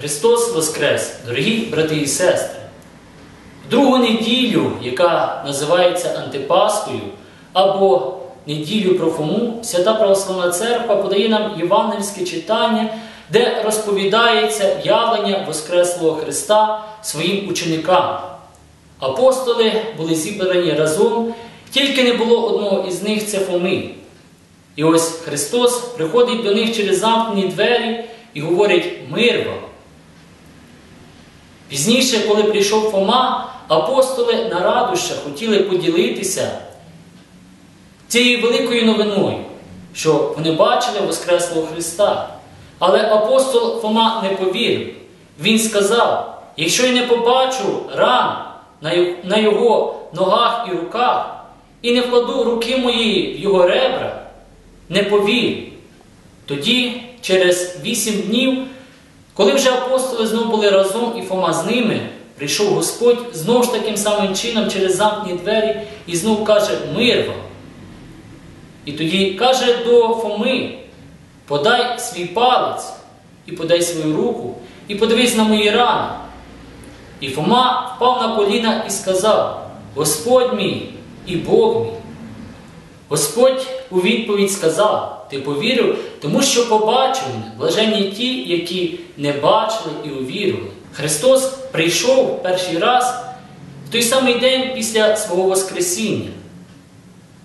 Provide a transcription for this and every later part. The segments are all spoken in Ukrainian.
Христос Воскрес, дорогі брати і сестри! В другу неділю, яка називається Антипаскою, або неділю про Фому, Свята Православна Церква подає нам євангельське читання, де розповідається явлення Воскреслого Христа своїм ученикам. Апостоли були зібрані разом, тільки не було одного із них це Фоми. І ось Христос приходить до них через замкнені двері і говорить мир вам. Пізніше, коли прийшов Фома, апостоли на радощах хотіли поділитися цією великою новиною, що вони бачили Воскреслого Христа. Але апостол Фома не повірив. Він сказав: якщо я не побачу ран на його ногах і руках, і не вкладу руки мої в його ребра, не повірю. Тоді, через вісім днів, коли вже апостоли знову були разом і Фома з ними, прийшов Господь знову ж таким самим чином через замкні двері і знову каже мир вам. І тоді каже до Фоми, подай свій палець і подай свою руку, і подивись на мої рани. І Фома впав на коліна і сказав: Господь мій і Бог мій. Господь у відповідь сказав: Ти повірив, тому що побачив мене, блаженні ті, які не бачили і увірували. Христос прийшов перший раз в той самий день після свого Воскресіння.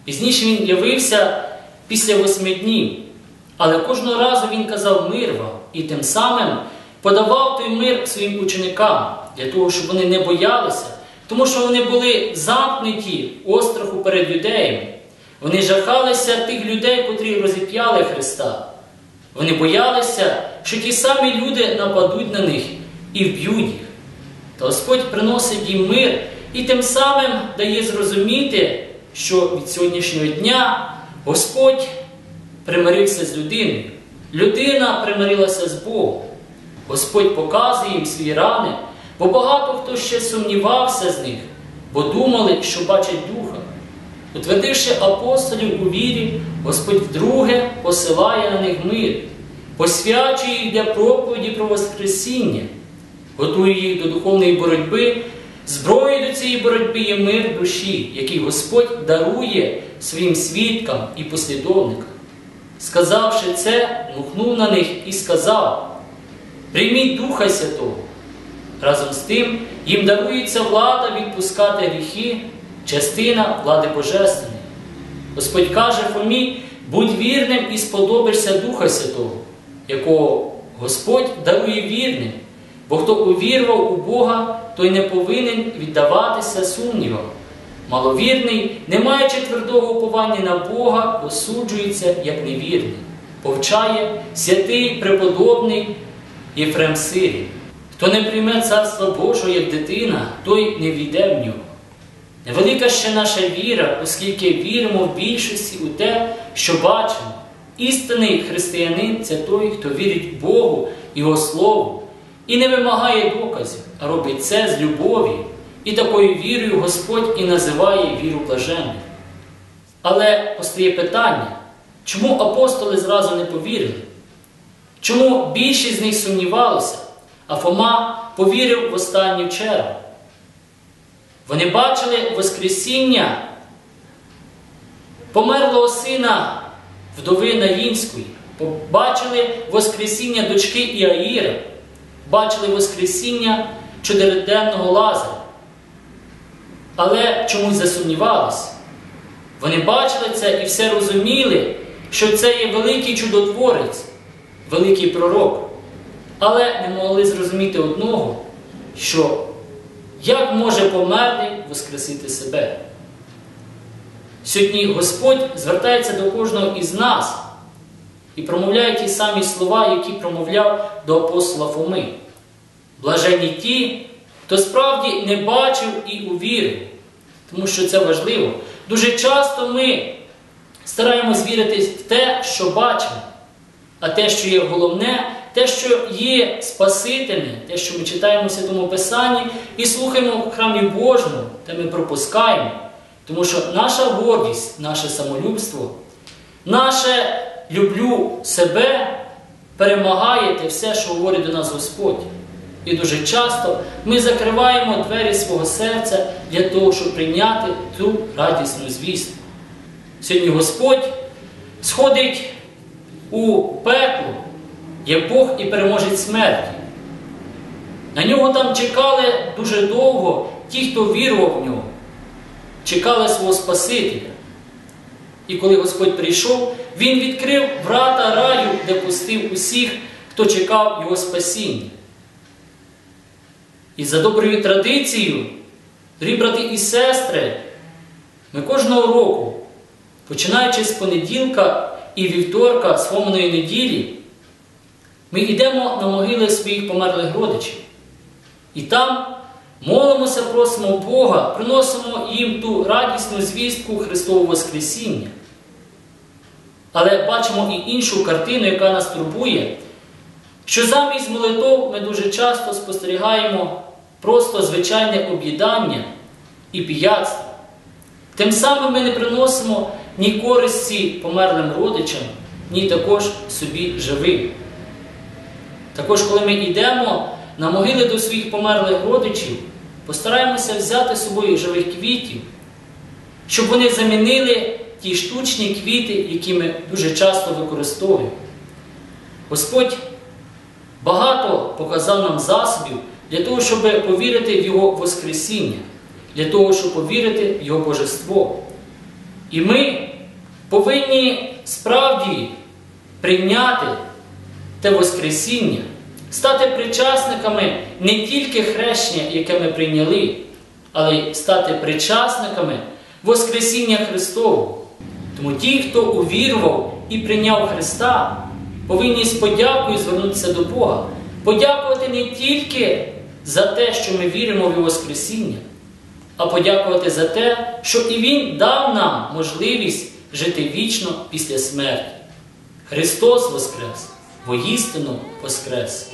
Пізніше Він явився після восьми днів. Але кожного разу Він казав мир вам і тим самим подавав той мир своїм ученикам для того, щоб вони не боялися, тому що вони були замкнуті остраху перед юдеями. Вони жахалися тих людей, котрі розіп'яли Христа. Вони боялися, що ті самі люди нападуть на них і вб'ють їх. Та Господь приносить їм мир і тим самим дає зрозуміти, що від сьогоднішнього дня Господь примирився з людиною. Людина примирилася з Богом. Господь показує їм свої рани, бо багато хто ще сумнівався з них, бо думали, що бачать Духа. Утвердивши апостолів у вірі, Господь вдруге посилає на них мир, посвячує їх для проповіді про Воскресіння, готує їх до духовної боротьби. Зброєю до цієї боротьби є мир душі, який Господь дарує своїм свідкам і послідовникам. Сказавши це, мухнув на них і сказав: Прийміть Духа Святого. Разом з тим їм дарується влада відпускати гріхи, частина влади Божественної. Господь каже Фомі, будь вірним і сподобишся Духа Святого, якого Господь дарує вірним, бо хто увірвав у Бога, той не повинен віддаватися сумнівам. Маловірний, не маючи твердого уповання на Бога, осуджується як невірний, повчає святий преподобний Єфрем Сирій. Хто не прийме царства Божого як дитина, той не війде в нього. Невелика ще наша віра, оскільки віримо в більшості у те, що бачимо. Істинний християнин це той, хто вірить Богу Його Слову, і не вимагає доказів, а робить це з любов'ю. І такою вірою Господь і називає віру блаженних. Але постає питання, чому апостоли зразу не повірили? Чому більшість з них сумнівалися, а Фома повірив в останню чергу? Вони бачили Воскресіння померлого сина вдови Наїнської, побачили Воскресіння дочки Іаїра, бачили Воскресіння чотириденного Лазаря. Але чомусь засумнівалися. Вони бачили це і все розуміли, що це є великий чудотворець, великий пророк. Але не могли зрозуміти одного, що як може померлий воскресити себе? Сьогодні Господь звертається до кожного із нас і промовляє ті самі слова, які промовляв до апостола Фоми. Блаженні ті, хто справді не бачив і увірив, тому що це важливо. Дуже часто ми стараємось вірити в те, що бачимо, а те, що є головне, те, що є Спасительне, те, що ми читаємо в Святому Писанні і слухаємо в храмі Божому, те ми пропускаємо. Тому що наша гордість, наше самолюбство, наше люблю себе перемагає те все, що говорить до нас Господь. І дуже часто ми закриваємо двері свого серця для того, щоб прийняти цю радісну звістку. Сьогодні Господь сходить у пекло, є Бог і переможець смерті. На нього там чекали дуже довго ті, хто вірував в нього, чекали свого Спасителя. І коли Господь прийшов, Він відкрив врата раю, де пустив усіх, хто чекав Його спасіння. І за доброю традицією, дорогі брати і сестри, ми кожного року, починаючи з понеділка і вівторка схованої неділі, ми йдемо на могили своїх померлих родичів. І там молимося, просимо Бога, приносимо їм ту радісну звістку Христового Воскресіння. Але бачимо і іншу картину, яка нас турбує, що замість молитов ми дуже часто спостерігаємо просто звичайне об'їдання і п'ятство. Тим самим ми не приносимо ні користі померлим родичам, ні також собі живим. Також, коли ми йдемо на могили до своїх померлих родичів, постараємося взяти з собою живих квітів, щоб вони замінили ті штучні квіти, які ми дуже часто використовуємо. Господь багато показав нам засобів для того, щоб повірити в Його Воскресіння, для того, щоб повірити в Його Божество. І ми повинні справді прийняти те Воскресіння, стати причасниками не тільки хрещення, яке ми прийняли, але й стати причасниками Воскресіння Христового. Тому ті, хто увірував і прийняв Христа, повинні з подякою звернутися до Бога, подякувати не тільки за те, що ми віримо в Воскресіння, а подякувати за те, що і Він дав нам можливість жити вічно після смерті. Христос Воскрес! Воістину Воскрес!